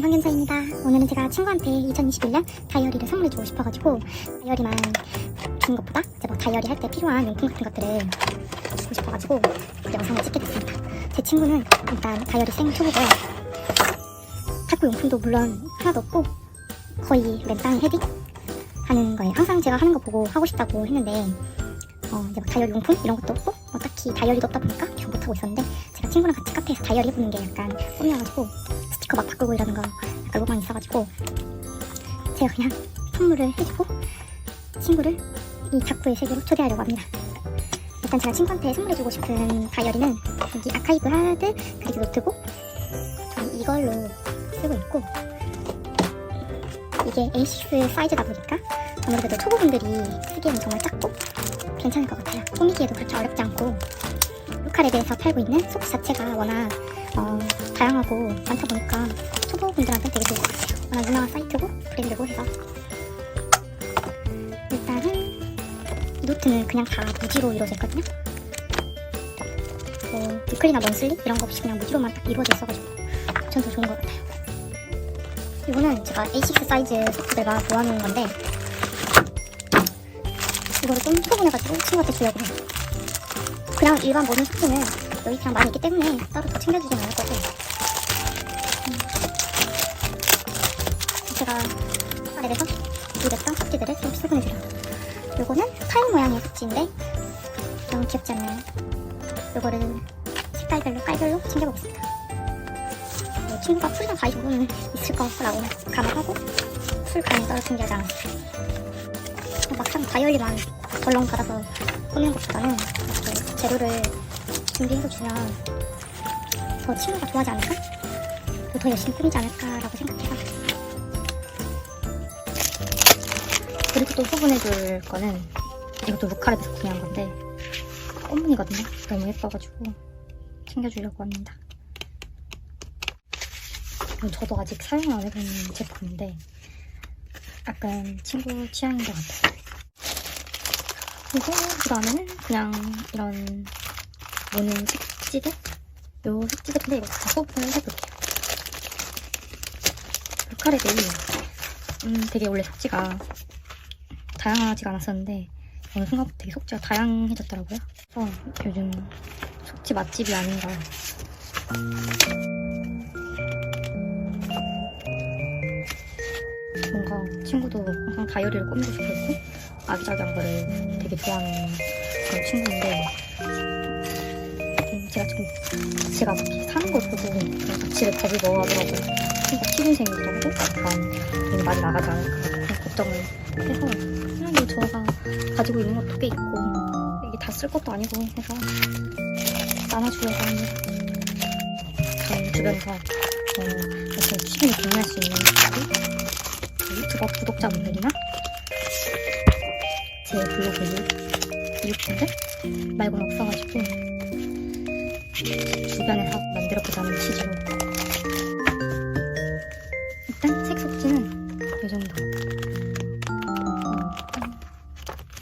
건강견사입니다. 오늘은 제가 친구한테 2021년 다이어리를 선물해주고 싶어가지고 다이어리만 주는 것보다 이제 뭐 다이어리 할 때 필요한 용품 같은 것들을 주고 싶어가지고 그 영상을 찍게 됐습니다. 제 친구는 일단 다이어리 생 초보고요. 탁구 용품도 물론 하나도 없고 거의 맨땅 헤딩 하는 거예요. 항상 제가 하는 거 보고 하고 싶다고 했는데 어, 이제 뭐 다이어리 용품 이런 것도 없고 뭐 딱히 다이어리도 없다 보니까 계속 못하고 있었는데 친구랑 같이 카페에서 다이어리 해보는 게 약간 꿈이어가지고 스티커 막 바꾸고 이러는 거 약간 로망이 있어가지고 제가 그냥 선물을 해주고 친구를 이 탁구의 세계로 초대하려고 합니다. 일단 제가 친구한테 선물해주고 싶은 다이어리는 여기 아카이브 하드 그리고 노트고 저는 이걸로 쓰고 있고 이게 A6 사이즈다 보니까 아무래도 초보분들이 쓰기에는 정말 작고 괜찮을 것 같아요. 꾸미기에도 그렇게 어렵지 않고 로컬앱에서 팔고 있는 속 자체가 워낙 어, 다양하고 많다 보니까 초보분들한테 되게 좋을 것 같아요. 워낙 유명한 사이트고 브랜드고 해서 일단은 이 노트는 그냥 다 무지로 이루어져 있거든요. 뭐 위클리나 먼슬리 이런 거 없이 그냥 무지로만 딱 이루어져 있어가지고 전 더 좋은 것 같아요. 이거는 제가 A6 사이즈 소프트가 모아놓은 건데 이거를 좀 소분해가지고 친구한테 주려고 해요. 그냥 일반 모든 소프는 여기 그냥 많이 있기 때문에 따로 더 챙겨주진 않을 거고 음. 제가 아래에서 입었던 속지들을 좀 소분해드려요. 요거는 타일 모양의 속지인데 너무 귀엽지 않나요? 요거를 색깔별로 깔별로 챙겨보겠습니다. 뭐 친구가 풀이랑 가위 정도는 있을 거라고 감안하고 풀 가위 따로. 어, 막상 다이어리만 덜렁 받아서 꾸미는 것보다는 재료를 준비해서 주면 더 친구가 좋아하지 않을까? 더 열심히 꾸미지 않을까라고 생각해서 그리고 또 소분해줄 거는 이것도 루카랩에서 구매한 건데 꽃무늬거든요. 너무 예뻐가지고 챙겨주려고 합니다. 저도 아직 사용 안 해본 제품인데 약간 친구 취향인 것 같아요. 그리고 그 다음에는 그냥 이런 무는 색지들? 요 색지들인데 이거 다 소분을 해볼게요. 루카랩이 음, 되게 원래 속지가 다양하지가 않았었는데 어느 순간부터 되게 속지가 다양해졌더라고요. 그래서 요즘 속지 맛집이 아닌가. 뭔가 친구도 항상 다이어리를 꾸미고 싶어 했고 아기자기한 거를 되게 좋아하는 그런 친구인데 음, 제가 지금 제가 사는 걸 보고 그런 가치를 겁을 먹어 하더라고요. 친구가 취준생이기도 하고 약간 돈이 많이 나가지 않을까 그런 걱정을 해서 그냥 저가 가지고 있는 것도 꽤 있고 이게 다 쓸 것도 아니고 해서 나눠주려고 합니다. 저희 주변에서 어, 이렇게 취미를 공유할 수 있는 분들, 유튜버 구독자분들이나 제 블로그 이웃분들 말고는 없어가지고 주변에서 만들어보자는 취지로 일단 책 속지는 이 정도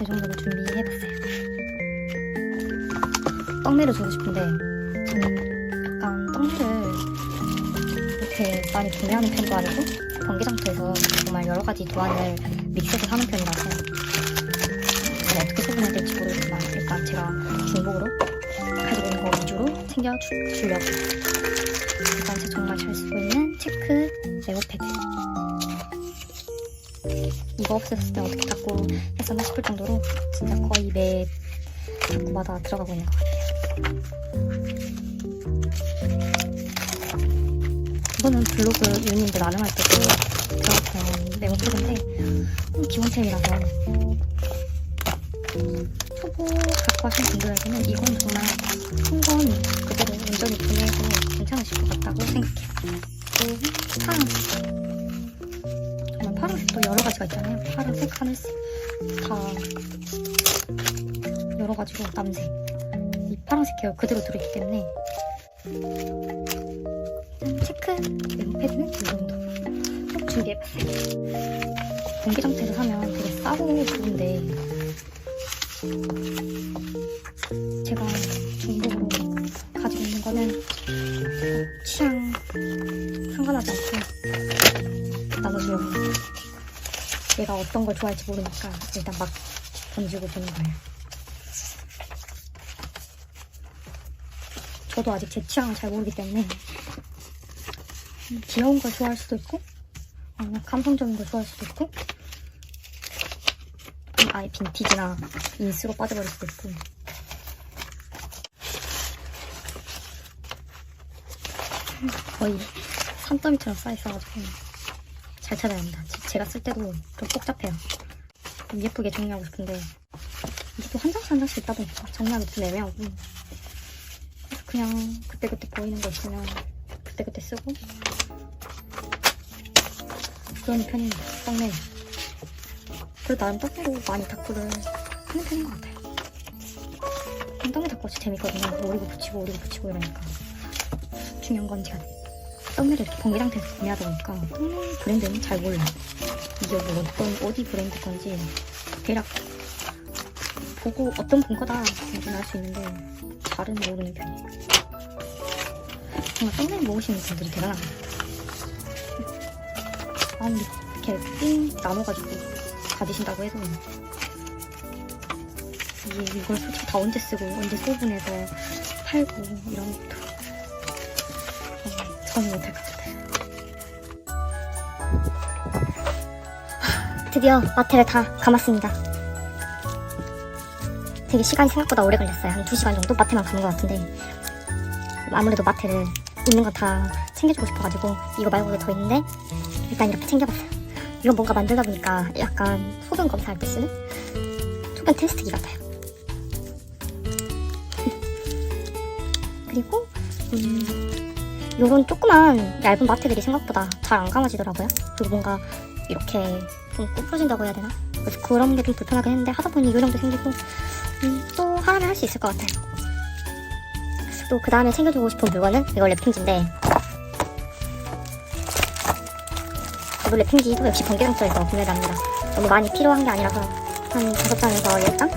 이 정도로 준비해봤어요. 떡내를 주고 싶은데 저는 약간 떡내를 이렇게 많이 구매하는 편도 아니고 번개장터에서 정말 여러 가지 도안을 믹스해서 사는 편이라서 해야 될지 모르겠지만 일단 제가 중복으로 가지고 있는 거 위주로 챙겨 주, 주려고 일단 제가 정말 잘 쓰고 있는 체크 네오 패드 이거 없었을 때 어떻게 닦고 했었나 싶을 정도로 진짜 거의 매 닦고마다 들어가고 있는 것 같아요. 이거는 블로그 유님들 나눔할 때도 들어갔던 네모패드인데 음, 기본템이라서 초보 하신 분들에게는 이건 정말 한번 그대로 온전히 구매해도 괜찮으실 것 같다고 생각해요. 파란색 정말 파란색도 여러 가지가 있잖아요. 파란색, 하늘색 다 여러 가지로 남색 이 파란색 계열 그대로 들어있기 때문에 체크 네모 패드는 이 정도 꼭 준비해봤어요. 공기장터에서 사면 되게 싸고 좋은데 제가 중국으로 가지고 있는 거는 취향 상관하지 않고 나눠주려고 얘가 어떤 걸 좋아할지 모르니까 일단 막 던지고 보는 거예요. 저도 아직 제 취향을 잘 모르기 때문에 귀여운 걸 좋아할 수도 있고 아니면 감성적인 걸 좋아할 수도 있고 아예 빈티지나 인스로 빠져버릴 수도 있고 거의 산더미처럼 쌓여있어가지고 잘 찾아야 합니다. 제- 제가 쓸 때도 좀 복잡해요. 좀 예쁘게 정리하고 싶은데 이게 또 한 장씩 한 장씩 있다 보니까 정리하기 좀 애매하고 그냥 그때그때 보이는 거 있으면 그때그때 쓰고 그런 편입니다. 떡내 그래도 나름 떡내로 많이 다꾸를 하는 편인 것 같아요. 떡내 다꾸 진짜 재밌거든요. 뭐 오리고 붙이고 오리고 붙이고 이러니까 중요한 건 제가 떡내를 이렇게 공개 상태에서 구매하다 보니까 떡내 브랜드는 잘 몰라. 이게 뭐 어떤 어디 브랜드 건지 대략 보고 어떤 본거다 정도는 알수 있는데 잘은 모르는 편이에요. 정말 떡내 모으시는 분들이 같아요. 아니 이렇게 삥 나눠가지고 가지신다고 해도 이게 이걸 솔직히 다 언제 쓰고 언제 소분해서 팔고 이런 것도 어, 저는 못할 것 같아요. 드디어 마트를 다 감았습니다. 되게 시간이 생각보다 오래 걸렸어요. 한 2시간 정도 마트만 가는 것 같은데 아무래도 마트를 있는 거 다 챙겨주고 싶어가지고 이거 말고도 더 있는데 일단 이렇게 챙겨봤어요. 이건 뭔가 만들다 보니까 약간 소변 검사할 때 쓰는 소변 테스트기 같아요. 그리고 음, 요런 조그만 얇은 마트들이 생각보다 잘 안 감아지더라고요. 그리고 뭔가 이렇게 좀 꼬부러진다고 해야 되나? 그래서 그런 게 좀 불편하긴 했는데 하다 보니 요 정도 생기고 음, 또 하나는 할수 있을 것 같아요. 또 그 다음에 챙겨주고 싶은 물건은 이거 랩핑지인데 이거 랩핑지도 역시 번개장터에서 구매를 합니다. 너무 많이 필요한 게 아니라서 한 다섯 장에서 열 장?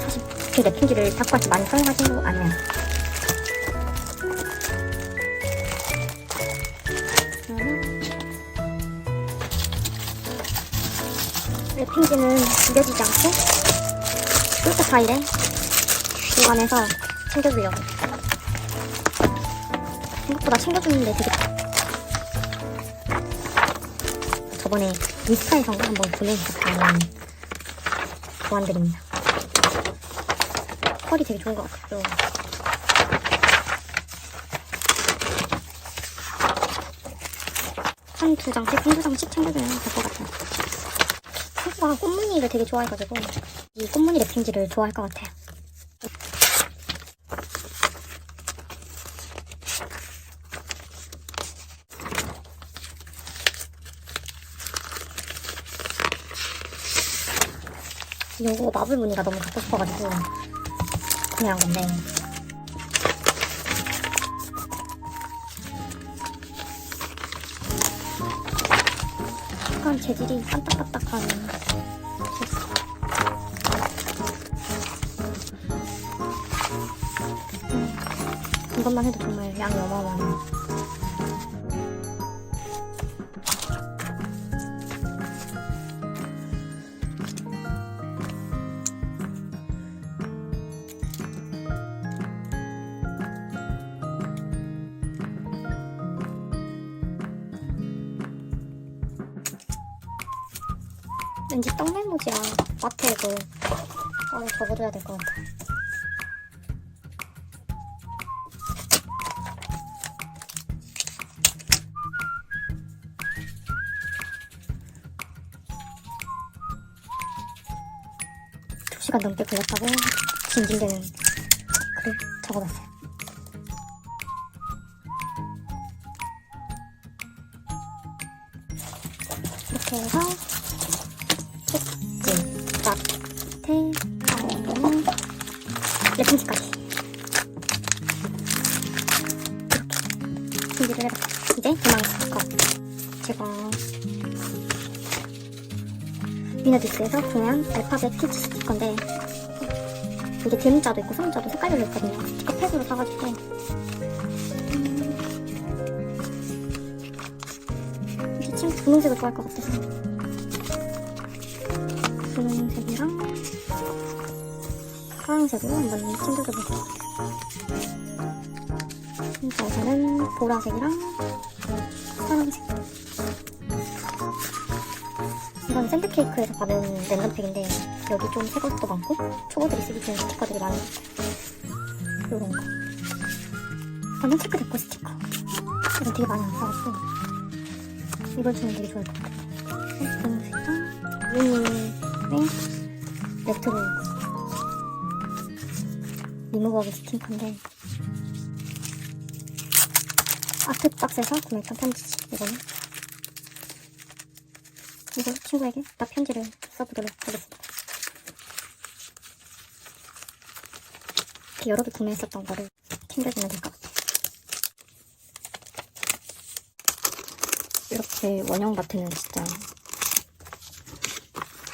사실 그 랩핑지를 할때 많이 아니에요. 그러면 랩핑지는 구겨지지 않고 쫄트 파일에 보관해서 챙겨주려고 생각보다 챙겨주는데 되게 저번에 인스타에선가 한번 보내주셨던 보안드립니다. 퀄이 되게 좋은 것 같아요. 한 두 장씩, 한두 장씩 챙겨주면 될 것 같아요. 친구가 꽃무늬를 되게 좋아해가지고 이 꽃무늬 랩핑지를 좋아할 것 같아요. 요거 마블 무늬가 너무 갖고 싶어가지고 구매한 건데 약간 재질이 반딱반딱한 음, 이것만 해도 정말 양이 어마어마해요. 하나 적어둬야 될 것 같아. 두 시간 넘게 걸렸다고 징징대는 글을 적어봤어요. 이렇게 해서 랩핑지까지. 이렇게 준비를 해봤어요. 이제 희망 스티커 제가 위너디스에서 구매한 알파벳 티치 스티커인데 이게 대문자도 있고 소문자도 색깔별로 있거든요. 스티커 팩으로 사가지고. 음, 이 친구 분홍색을 좋아할 것 같아서 파랑색으로 한번 챙겨줘 볼게요. 자, 우선은 보라색이랑 파란색. 이건 샌드케이크에서 받은 랜덤팩인데 여기 좀 새 것도 많고 초보들이 쓰기 좋은 스티커들이 많은 요런 거. 저는 체크 데코 스티커. 이거 되게 많이 안 사가지고 이걸 주면 되게 좋을 것 같아요. 분홍색이랑 유니의 레트로 리무버블 스티커인데. 아트 박스에서 구매했던 편지지 이거는. 이거 친구에게 딱 편지를 써보도록 하겠습니다. 이렇게 여러 개 구매했었던 거를 챙겨주면 될 것 같아요. 이렇게 원형 마트는 진짜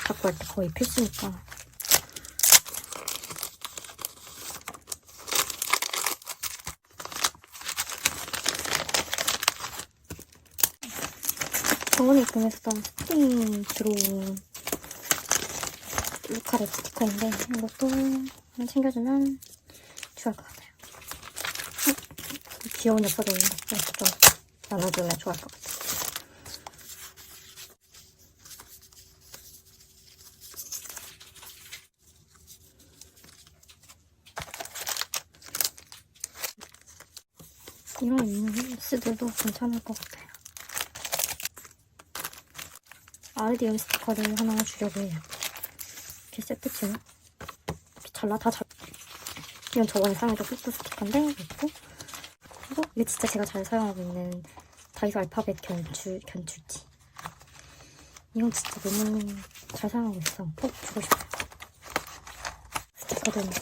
갖고 갈때 거의 필수니까 저번에 구매했던 스팅 드로우 루카레 스티커인데 이것도 한번 챙겨주면 좋을 것 같아요. 어, 귀여운 있는데 이렇게 좀 나눠주면 좋을 것 같아요. 이런 뉴스들도 괜찮을 것 같아요. 아이디엄 스티커를 하나 주려고 해요. 이렇게 세트치로. 이렇게 잘라, 다 잘. 이건 저번에 사용했던 푸푸 스티커인데, 있고. 그리고 이게 진짜 제가 잘 사용하고 있는 다이소 알파벳 견줄, 견줄지. 이건 진짜 너무 잘 사용하고 있어. 꼭 주고 싶어요. 스티커는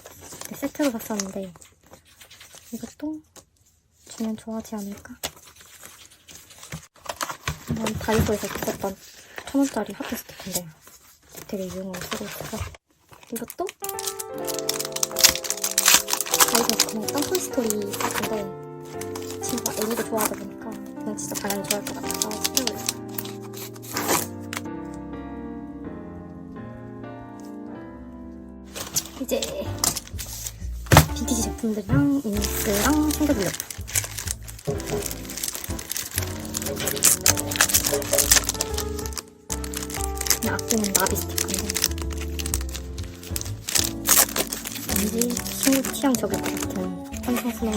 세트로 샀었는데, 이것도 주면 좋아하지 않을까? 이건 다이소에서 있었던 천 원짜리 하트 스티커인데 되게 유용하게 쓰고 있어서. 이것도? 다이소에서 구매했던 토이스토리 세트인데 친구가 애니를 좋아하다 보니까 이건 진짜 당연히 좋아할 것 같아서 있어요. 이제 빈티지 제품들이랑 인스랑 챙겨주려고 왠지 친구 취향 적을 것 같은 환상 스멜이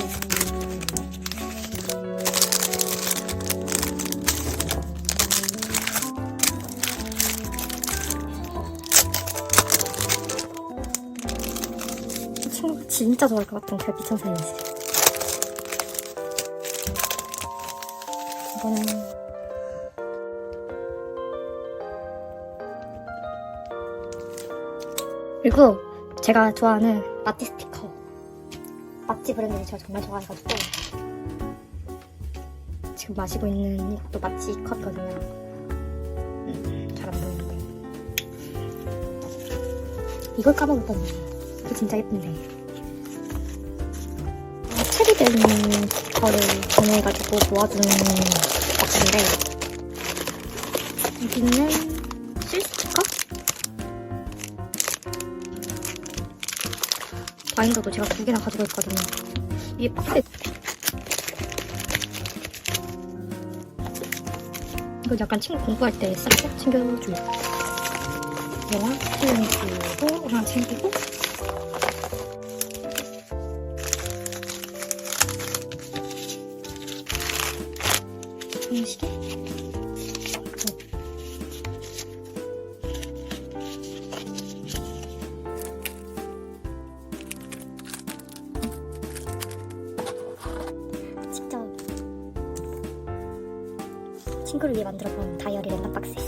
친구가 진짜 좋아할 것 같은 별빛 천사인지 이거는 그리고 제가 좋아하는 마티 스티커. 마티 브랜드를 제가 정말 좋아해가지고 지금 마시고 있는 이것도 마치 컵이거든요. 음, 잘안 보이는데. 이걸 까먹었던 이게 진짜 예쁜데. 어, 체리된 스티커를 정해가지고 모아주는 박스인데 여기는 바인더도 제가 두 개나 가지고 있거든요. 이게 박스. 이거 약간 친구 공부할 때 싹싹 챙겨줄. 이거랑 챙기고, 하나 챙기고. 이 시계? 친구를 위해 만들어본 다이어리 랜덤 박스예요.